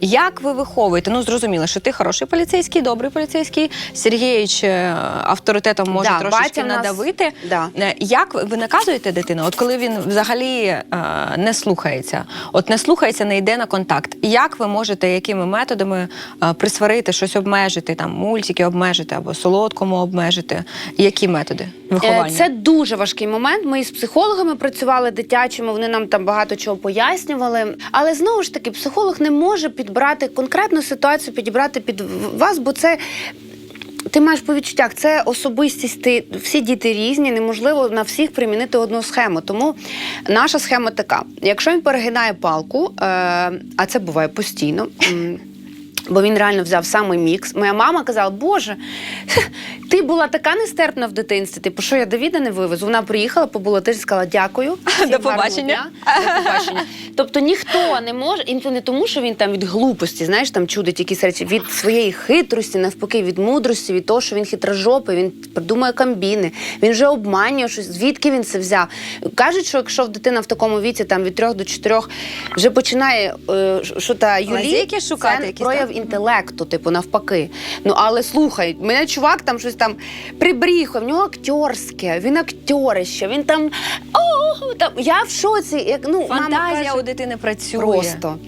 Як ви виховуєте? Ну зрозуміло, що ти хороший поліцейський, добрий поліцейський. Сергійович е, авторитетом може Да, трошечки батя в нас- надавити. Да. Е, Як ви- ви наказуєте дитину? От коли він взагалі е, не слухається, от не слухається, не йде на контакт. Як ви можете якими методами е, присварити щось обмежити, там мультики обмежити або солодкому обмежити? Які методи виховання? Е, Це дуже важкий момент. Ми із психологами працювали дитячими, вони нам там багато чого пояснювали. Але знову ж таки, психолог не може підбрати конкретну ситуацію, підібрати під вас, бо це. Ти маєш по відчуттях, це особистість. Ти всі діти різні, неможливо на всіх примінити одну схему. Тому наша схема така: якщо він перегинає палку, е, а це буває постійно. Бо він реально взяв самий мікс. Моя мама казала: Боже, ти була така нестерпна в дитинстві. Типу, що я Давіда не вивезу. Вона приїхала, побула тиждень, сказала дякую. До побачення. дня, До побачення. Тобто ніхто не може, і це не тому, що він там від глупості, знаєш, там чудить якісь речі, від своєї хитрості, навпаки, від мудрості, від того, що він хитрожопий, він придумує комбіни, він вже обманює щось. Звідки він це взяв? Кажуть, що якщо дитина в такому віці, там від трьох до чотирьох, вже починає е, що та Юлі, шукати це прояв так? інтелекту, типу, навпаки. Ну але слухай, мене чувак там щось там прибріхав, в нього актерське, він актерище, він там о, там я в шоці. Як ну мама Фантазія каже, у дитини працює. Просто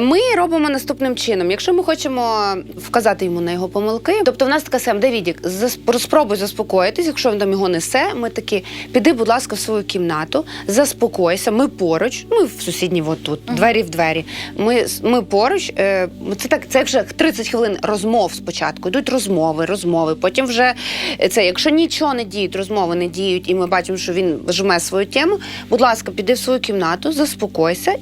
ми робимо наступним чином. Якщо ми хочемо вказати йому на його помилки, тобто в нас така схема, Давідік, зас- спробуй заспокоїтись, якщо він там його несе. Ми такі, піди, будь ласка, в свою кімнату, заспокойся. Ми поруч. Ми в сусідній, от тут, двері в двері. Ми, ми поруч. Е, це так, це вже 30 хвилин розмов спочатку. Йдуть розмови, розмови. Потім вже е, це, якщо нічого не діють, розмови не діють, і ми бачимо, що він жме свою тему. Будь ласка, піди в свою кімнату, заспокойся.